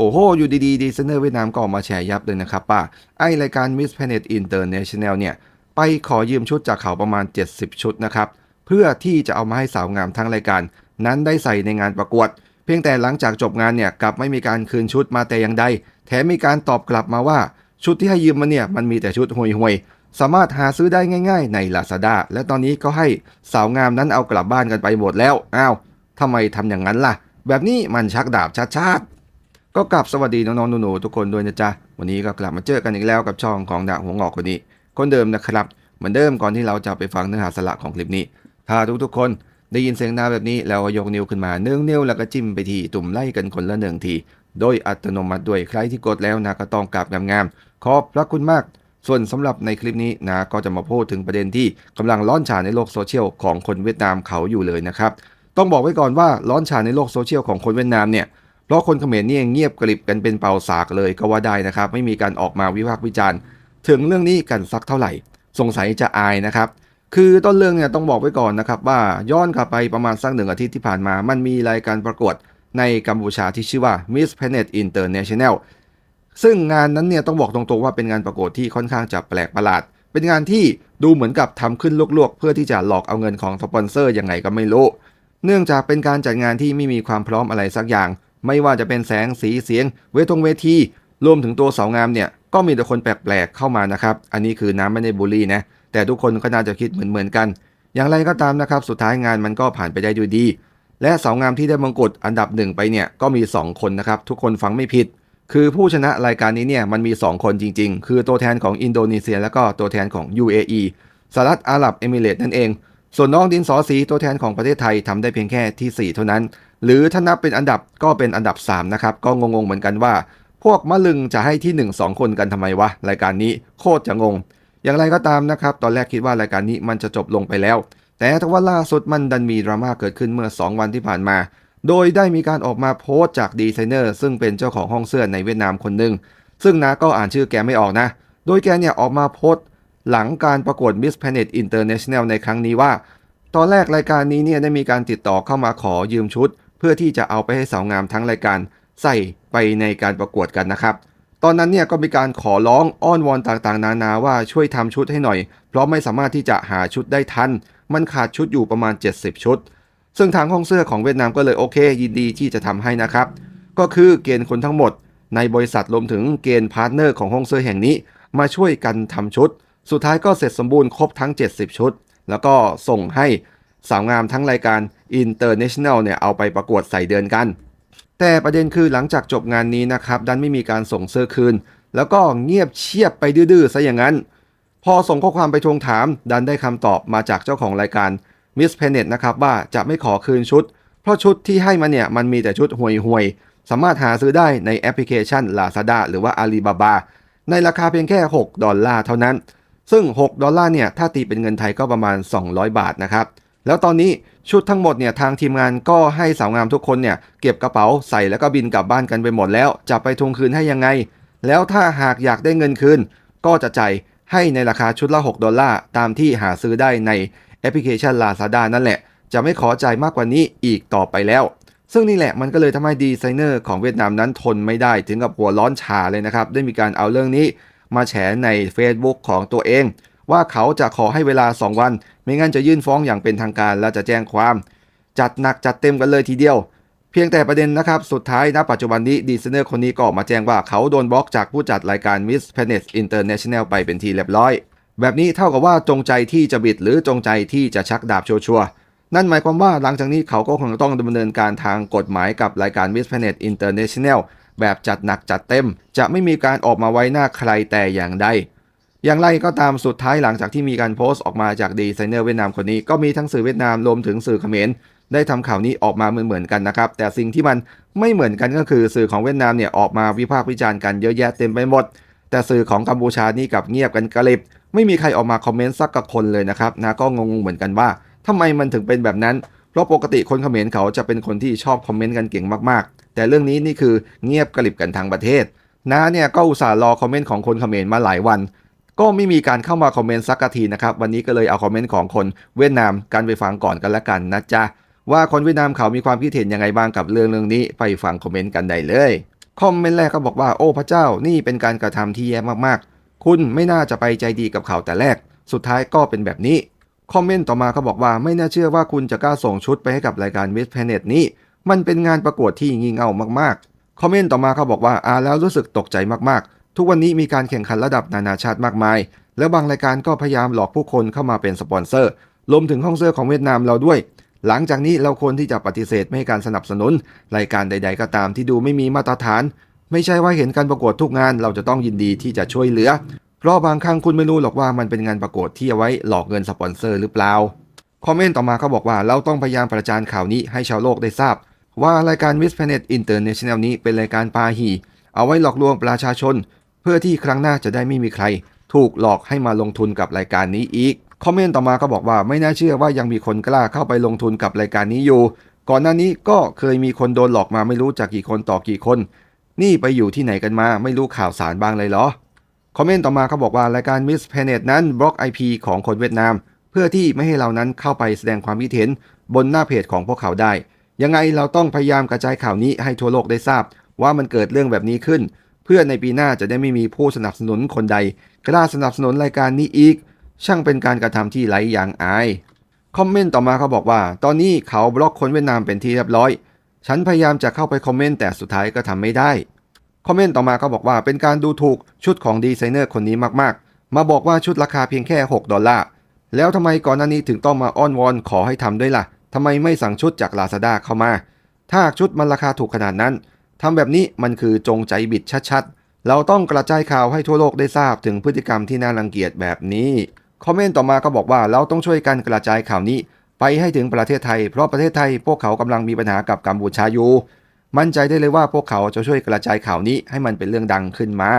โอ้โห อยู่ดีๆดีไซเนอร์เวียดนามก็ออกมาแชร์ยับเลยนะครับว่าไอรายการ Miss Planet International เนี่ย ไปขอยืมชุดจากเขาประมาณ 70 ชุดนะครับ เพื่อที่จะเอามาให้สาวงามทั้งรายการ นั้นได้ใส่ในงานประกวด เพียงแต่หลังจากจบงานเนี่ยกลับไม่มีการคืนชุดมาแต่อย่างใด แถมมีการตอบกลับมาว่าชุดที่ให้ยืมมาเนี่ยมันมีแต่ชุดห่วยๆ สามารถหาซื้อได้ง่าย ๆ ใน Lazada และตอนนี้ก็ให้สาวงามนั้นเอากลับบ้านกันไปหมดแล้ว อ้าวทำไมทำอย่างนั้นล่ะ แบบนี้มันชักดาบชัดๆ ก็กลับสวัสดีน้องๆหนูๆทุกคนด้วยนะจ๊ะ วันนี้ก็กลับมาเจอกันอีกแล้วกับช่องของดาหัวงอกคนนี้ คนเดิมนะครับ เหมือนเดิมก่อนที่เราจะไปฟังเนื้อหาสาระของคลิปนี้ ถ้าทุกๆคนได้ยินเสียงนาแบบนี้แล้วยกนิ้วขึ้นมาเนื่องนิ้วแล้วก็จิ้มไปทีตุ่มไล่กันคนละหนึ่งที โดยอัตโนมัติด้วยใครที่กดแล้วนะก็ต้องกราบงามๆขอบพระคุณมาก ส่วนสำหรับในคลิปนี้นะก็จะมาพูดถึงประเด็นที่กำลังร้อนฉาในโลกโซเชียลของคนเวียดนามเขาอยู่เลยนะครับต้องบอกไว้ก่อนว่าร้อนฉาในโลกโซเชียลของคนเวียดนามเนี่ย เพราะคนเขมรนี่เงียบกริบกันเป็นเป่าสากเลยก็ว่าได้นะครับ ไม่มีการออกมาวิพากษ์วิจารณ์ ถึงเรื่องนี้กันสักเท่าไหร่ สงสัยจะอายนะครับ คือต้นเรื่องเนี่ยต้องบอกไว้ก่อนนะครับว่าย้อนกลับไปประมาณสักหนึ่งอาทิตย์ที่ผ่านมา มันมีรายการประกวดในกัมพูชาที่ชื่อว่า Miss Planet International ซึ่งงานนั้นเนี่ยต้องบอกตรงๆว่าเป็นงานประกวดที่ค่อนข้างจะแปลกประหลาด เป็นงานที่ดูเหมือนกับทำขึ้นลวกๆ เพื่อที่จะหลอกเอาเงินของสปอนเซอร์ยังไงก็ไม่รู้ เนื่องจากเป็นการจัดงานที่ไม่มีความพร้อมอะไรสักอย่าง ไม่ว่าจะเป็นแสงสีเสียง เวทงเวทีรวมถึงตัวสาวงามเนี่ยก็มีแต่คนแปลกๆเข้ามานะครับ อันนี้คือน้ำไม่ได้บูลลี่นะ แต่ทุกคนก็น่าจะคิดเหมือนๆกัน อย่างไรก็ตามนะครับ สุดท้ายงานมันก็ผ่านไปได้ด้วยดี และสาวงามที่ได้มงกุฎอันดับหนึ่งไปเนี่ยก็มี 2 คนนะครับ ทุกคนฟังไม่ผิด คือผู้ชนะรายการนี้เนี่ยมันมี 2 คนจริง ๆ คือตัวแทนของอินโดนีเซีย แล้วก็ตัวแทนของ UAE สหรัฐอาหรับเอมิเรตส์นั่นเอง ส่วนน้องดินสอสีตัวแทนของประเทศไทยทำได้เพียงแค่ที่ 4 เท่านั้น หรือถ้านับเป็นอันดับก็เป็นอันดับ 3 นะครับ ก็งงๆเหมือนกันว่า พวกมะลึงจะให้ที่ 1 2 คนกันทำไมวะ รายการนี้โคตรจะงง อย่างไรก็ตามนะครับ ตอนแรกคิดว่ารายการนี้มันจะจบลงไปแล้ว แต่ทว่าล่าสุดมันดันมีดราม่าเกิดขึ้นเมื่อ 2 วันที่ผ่านมา โดยได้มีการออกมาโพสต์จากดีไซเนอร์ซึ่งเป็นเจ้าของห้องเสื้อในเวียดนามคนหนึ่งซึ่งนะก็อ่านชื่อแกไม่ออกนะ โดยแกเนี่ยออกมาโพสต์หลังการประกวด Miss Planet International ในครั้งนี้ว่า ตอนแรกรายการนี้เนี่ยได้มีการติดต่อเข้ามาขอยืมชุด เพื่อที่จะเอาไปให้สาวงามทั้งรายการใส่ไปในการประกวดกันนะครับ ตอนนั้นเนี่ยก็มีการขอร้องอ้อนวอนต่างๆ นานาว่าช่วยทำชุดให้หน่อย เพราะไม่สามารถที่จะหาชุดได้ทัน มันขาดชุดอยู่ประมาณ 70 ชุด ซึ่งทางห้องเสื้อของเวียดนามก็เลยโอเค ยินดีที่จะทำให้นะครับ ก็คือเกณฑ์คนทั้งหมด ในบริษัทรวมถึงเกณฑ์พาร์ทเนอร์ของห้องเสื้อแห่งนี้ มาช่วยกันทำชุด สุดท้ายก็เสร็จสมบูรณ์ครบทั้ง 70 ชุด แล้วก็ส่งให้ สาวงามทั้งรายการ International เนี่ยเอาไปประกวดใส่เดือนกัน แต่ประเด็นคือหลังจากจบงานนี้นะครับดันไม่มีการส่งเสื้อคืน แล้วก็เงียบเชียบไปดื้อๆซะอย่างนั้น พอส่งข้อความไปทวงถาม ดันได้คำตอบมาจากเจ้าของรายการ Miss Planet นะครับว่าจะไม่ขอคืนชุด เพราะชุดที่ให้มาเนี่ยมันมีแต่ชุดห่วยๆ สามารถหาซื้อได้ในแอปพลิเคชัน Lazada หรือว่า Alibaba ในราคาเพียงแค่ 6 ดอลลาร์เท่านั้น ซึ่ง 6 ดอลลาร์เนี่ย ถ้าตีเป็นเงินไทยก็ประมาณ 200 บาทนะครับ แล้วตอนนี้ชุดทั้งหมดเนี่ยทางทีมงานก็ให้สาวงามทุกคนเนี่ยเก็บกระเป๋าใส่แล้วก็บินกลับบ้านกันไปหมดแล้ว จะไปทวงคืนให้ยังไง แล้วถ้าหากอยากได้เงินคืน ก็จะจ่ายให้ในราคาชุดละ 6 ดอลลาร์ตามที่หาซื้อได้ในแอปพลิเคชัน Lazada นั่นแหละ จะไม่ขอจ่ายมากกว่านี้อีกต่อไปแล้ว ซึ่งนี่แหละมันก็เลยทำให้ดีไซเนอร์ของเวียดนามนั้นทนไม่ได้ถึงกับหัวร้อนชาเลยนะครับได้มีการเอาเรื่องนี้มาแฉใน Facebook ของตัวเอง ว่าเขาจะขอให้เวลา 2 วัน ไม่งั้นจะยื่นฟ้องอย่างเป็นทางการและจะแจ้งความ จัดหนักจัดเต็มกันเลยทีเดียว เพียงแต่ประเด็นนะครับสุดท้ายณปัจจุบันนี้ดีไซเนอร์คนนี้ก็ออกมาแจ้งว่าเขาโดนบล็อกจากผู้จัดรายการ Miss Planet International ไปเป็นทีเรียบร้อย แบบนี้เท่ากับว่าจงใจที่จะบิดหรือจงใจที่จะชักดาบชัวร์ๆนั่นหมายความว่าหลังจากนี้เขาก็คงต้องดำเนินการทางกฎหมายกับรายการ Miss Planet International แบบจัดหนักจัดเต็ม จะไม่มีการออกมาไว้หน้าใครแต่อย่างใด อย่างไรก็ตามสุดท้ายหลังจากที่มีการโพสต์ออกมาจากดีไซเนอร์เวียดนามคนนี้ก็มีทั้งสื่อเวียดนามรวมถึงสื่อเขมรได้ทำข่าวนี้ออกมาเหมือนๆกันนะครับ แต่สิ่งที่มันไม่เหมือนกันก็คือสื่อของเวียดนามเนี่ยออกมาวิพากษ์วิจารณ์กันเยอะแยะเต็มไปหมด แต่สื่อของกัมพูชานี่กลับเงียบกันกระลิบไม่มีใครออกมาคอมเมนต์สักกับคนเลยนะครับนะก็งงๆเหมือนกันว่าทำไมมันถึงเป็นแบบนั้น เพราะปกติคนเขมรเขาจะเป็นคนที่ชอบคอมเมนต์กันเก่งมากๆ แต่เรื่องนี้นี่คือเงียบกระลิบกันทางประเทศน้าเนี่ยก็อุตส่าห์รอคอมเมนต์ของคนเขมรมาหลายวัน ก็ไม่มีการเข้ามาคอมเมนต์สักทีนะครับ วันนี้ก็เลยเอาคอมเมนต์ของคนเวียดนามกันไปฟังก่อนกันละกันนะจ๊ะ ว่าคนเวียดนามเขามีความคิดเห็นยังไงบ้างกับเรื่องเรื่องนี้ไปฟังคอมเมนต์กันได้เลยคอมเมนต์แรกก็บอกว่าโอ้พระเจ้านี่เป็นการกระทำที่แย่มากๆ คุณไม่น่าจะไปใจดีกับเขาแต่แรก สุดท้ายก็เป็นแบบนี้คอมเมนต์ต่อมาเขาบอกว่าไม่น่าเชื่อว่าคุณจะกล้าส่งชุดไปให้กับรายการ Miss Planet นี้ มันเป็นงานประกวดที่งี่เง่ามากๆคอมเมนต์ต่อมาเขาบอกว่าอ่านแล้วรู้สึกตกใจมากๆ ทุกวันนี้มีการแข่งขันระดับนานาชาติมากมาย แล้วบางรายการก็พยายามหลอกผู้คนเข้ามาเป็นสปอนเซอร์รวมถึงห้องเสื้อของเวียดนามเราด้วย หลังจากนี้เราควรที่จะปฏิเสธไม่ให้การสนับสนุน รายการใด ๆ ก็ตามที่ดูไม่มีมาตรฐาน ไม่ใช่ว่าเห็นการประกวดทุกงานเราจะต้องยินดีที่จะช่วยเหลือ เพราะบางครั้งคุณไม่รู้หรอกว่ามันเป็นงานประกวดที่เอาไว้หลอกเงินสปอนเซอร์หรือเปล่าคอมเมนต์ต่อมาเขาบอกว่าเราต้องพยายามประจานข่าวนี้ให้ชาวโลกได้ทราบ ว่ารายการ Miss Planet International นี้เป็นรายการปาหีเอาไว้หลอกลวงประชาชน เพื่อที่ครั้งหน้าจะได้ไม่มีใคร ถูกหลอกให้มาลงทุนกับรายการนี้อีก คอมเมนต์ต่อมาก็บอกว่าไม่น่าเชื่อว่ายังมีคนกล้าเข้าไปลงทุนกับรายการนี้อยู่ ก่อนหน้านี้ก็เคยมีคนโดนหลอกมาไม่รู้จากกี่คนต่อกี่คน นี่ไปอยู่ที่ไหนกันมาไม่รู้ข่าวสารบ้างเลยเหรอ คอมเมนต์ต่อมาเขาบอกว่ารายการ Miss Planet นั้นบล็อก IP ของคนเวียดนาม เพื่อที่ไม่ให้เรานั้นเข้าไปแสดงความคิดเห็นบนหน้าเพจของพวกเขาได้ ยังไงเราต้องพยายามกระจายข่าวนี้ให้ทั่วโลกได้ทราบ ว่ามันเกิดเรื่องแบบนี้ขึ้น เพื่อในปีหน้าจะได้ไม่มีผู้สนับสนุนคนใด กล้าสนับสนุนรายการนี้อีก ช่างเป็นการกระทำที่ไร้ยางอาย คอมเมนต์ต่อมาเขาบอกว่า ตอนนี้เขาบล็อกคนเวียดนามเป็นที่เรียบร้อย ฉันพยายามจะเข้าไปคอมเมนต์แต่สุดท้ายก็ทำไม่ได้ คอมเมนต์ต่อมาเขาบอกว่าเป็นการดูถูกชุดของดีไซเนอร์คนนี้มากๆ มาบอกว่าชุดราคาเพียงแค่ 6 ดอลลาร์ แล้วทำไมก่อนหน้านี้ถึงต้องมาอ้อนวอนขอให้ทำด้วยล่ะทำไมไม่สั่งชุดจาก Lazada เข้ามา ถ้าชุดมันราคาถูกขนาดนั้น ทำแบบนี้มันคือจงใจบิดชัดๆ เราต้องกระจายข่าวให้ทั่วโลกได้ทราบถึงพฤติกรรมที่น่ารังเกียจแบบนี้คอมเมนต์ต่อมาก็บอกว่าเราต้องช่วยกันกระจายข่าวนี้ ไปให้ถึงประเทศไทย เพราะประเทศไทยพวกเขากำลังมีปัญหากับกัมพูชาอยู่ มั่นใจได้เลยว่าพวกเขาจะช่วยกระจายข่าวนี้ให้มันเป็นเรื่องดังขึ้นมา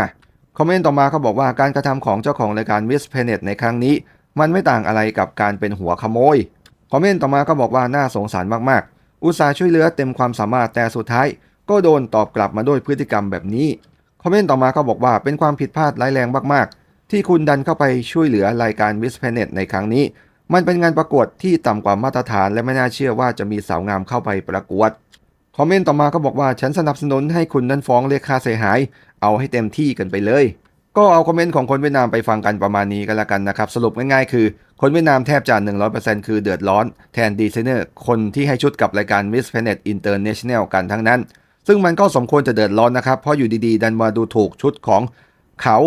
คอมเมนต์ต่อมาเขาบอกว่าการกระทำของเจ้าของรายการ Miss Planet ในครั้งนี้ มันไม่ต่างอะไรกับการเป็นหัวขโมยคอมเมนต์ต่อมาก็บอกว่าน่าสงสารมากๆ อุตส่าห์ช่วยเหลือเต็มความสามารถแต่สุดท้าย ก็โดนตอบกลับมาด้วยพฤติกรรมแบบนี้ คอมเมนต์ต่อมาก็บอกว่าเป็นความผิดพลาดร้ายแรงมากๆ ที่คุณดันเข้าไปช่วยเหลือรายการ Miss Planet ในครั้งนี้ มันเป็นงานประกวดที่ต่ำกว่ามาตรฐานและไม่น่าเชื่อว่าจะมีสาวงามเข้าไปประกวด คอมเมนต์ต่อมาก็บอกว่าฉันสนับสนุนให้คุณนั้นฟ้องเรียกค่าเสียหาย เอาให้เต็มที่กันไปเลย ก็เอาคอมเมนต์ของคนเวียดนามไปฟังกันประมาณนี้กันละกันนะครับ สรุปง่ายๆคือ คนเวียดนามแทบจะ 100%คือเดือดร้อนแทนดีไซเนอร์คนที่ให้ชุดกับรายการ Miss Planet International กันทั้งนั้น ซึ่งมันก็สมควรจะเดือดร้อนนะครับ เพราะอยู่ดีๆ ดันมาดูถูกชุดของเขา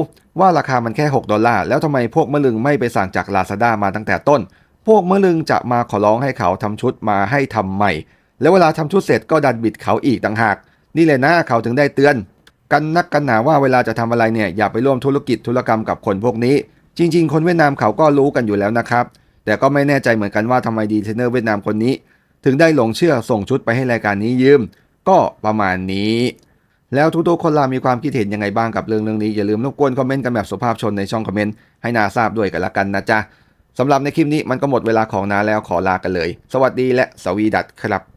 ว่าราคามันแค่ 6 ดอลลาร์ แล้วทำไมพวกมะลึงไม่ไปสั่งจาก Lazada มาตั้งแต่ต้น พวกมะลึงจะมาขอร้องให้เขาทำชุดมาให้ทำใหม่ แล้วเวลาทำชุดเสร็จก็ดันบิดเขาอีกต่างหาก นี่เลยนะเขาถึงได้เตือน กันนักกันหนาว่าเวลาจะทำอะไรเนี่ยอย่าไปร่วมธุรกิจธุรกรรมกับคนพวกนี้ จริง ๆ คนเวียดนามเขาก็รู้กันอยู่แล้วนะครับ แต่ก็ไม่แน่ใจเหมือนกันว่าทำไมดีไซเนอร์เวียดนามคนนี้ ถึงได้หลงเชื่อส่งชุดไปให้รายการนี้ยืม ก็ประมาณนี้ แล้วทุกๆคนล่ะมีความคิดเห็นยังไงบ้างกับเรื่องเรื่องนี้ อย่าลืมรบกวนคอมเมนต์กันแบบสุภาพชนในช่องคอมเมนต์ให้นาทราบด้วยกันละกันนะจ๊ะสำหรับในคลิปนี้มันก็หมดเวลาของนาแล้วขอลากันเลย สวัสดีและสวีดัตครับ